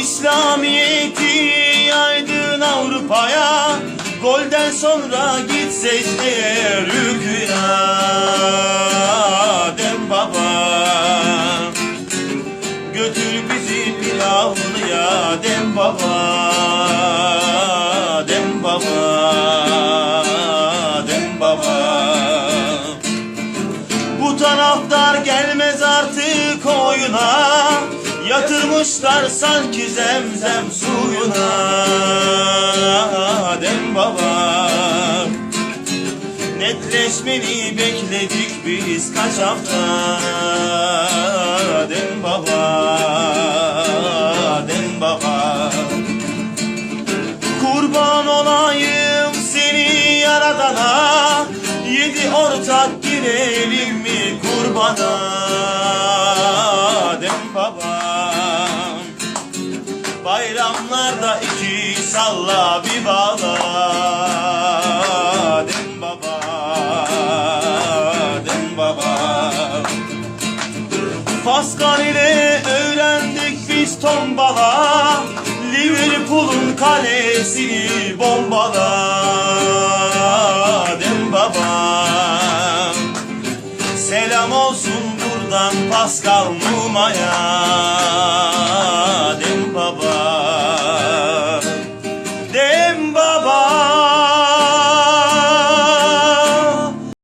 İslamiyet'i yaydın Avrupa'ya Golden sonra gitsek eğer rüküya Dem baba Götür bizi pilavlıya Dem baba. Dem baba Dem baba. Bu taraftar gelmez Yatırmışlar sanki zemzem suyuna Dem baba. Netleşmeni bekledik biz kaç hafta Dem baba Dem baba. Kurban olayım seni yaradana Yedi ortak girelim mi kurbana Dem baba Bayramlarda iki salla bir bağla Dem baba Dem baba. Pascal ile öğrendik biz tombala. Liverpool'un kalesini bombala. Dem baba Selam olsun buradan Pascal Numa'ya